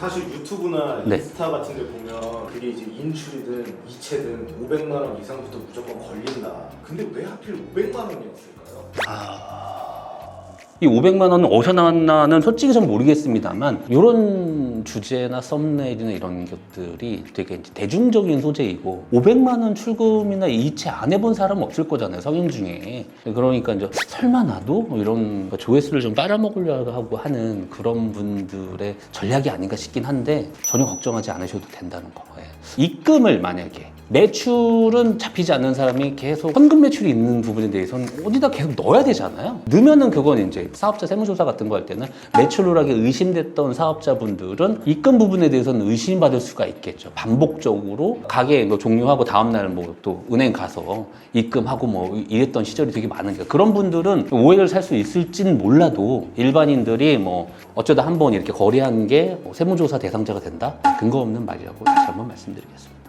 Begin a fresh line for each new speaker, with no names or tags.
사실 유튜브나
네.
인스타 같은 데 보면 그게 이제 인출이든 이체든 500만 원 이상부터 무조건 걸린다. 근데 왜 하필 500만 원이었을까요?
이 500만 원은 어디서 나왔나는 솔직히 전 모르겠습니다만 이런 주제나 썸네일이나 이런 것들이 되게 대중적인 소재이고 500만 원 출금이나 이체 안 해본 사람 없을 거잖아요 성인 중에 그러니까 이제 설마 나도 뭐 이런 조회수를 좀 빨아먹으려고 하고 하는 그런 분들의 전략이 아닌가 싶긴 한데 전혀 걱정하지 않으셔도 된다는 거 예. 입금을 만약에 매출은 잡히지 않는 사람이 계속 현금 매출이 있는 부분에 대해서는 어디다 계속 넣어야 되잖아요. 넣으면은 그건 이제 사업자 세무조사 같은 거 할 때는 매출 누락이 의심됐던 사업자분들은 입금 부분에 대해서는 의심받을 수가 있겠죠. 반복적으로 가게 뭐 종료하고 다음날 뭐 또 은행 가서 입금하고 뭐 이랬던 시절이 되게 많은 게 그런 분들은 오해를 살 수 있을지는 몰라도 일반인들이 뭐 어쩌다 한 번 이렇게 거래한 게 뭐 세무조사 대상자가 된다? 근거 없는 말이라고 다시 한번 말씀드리겠습니다.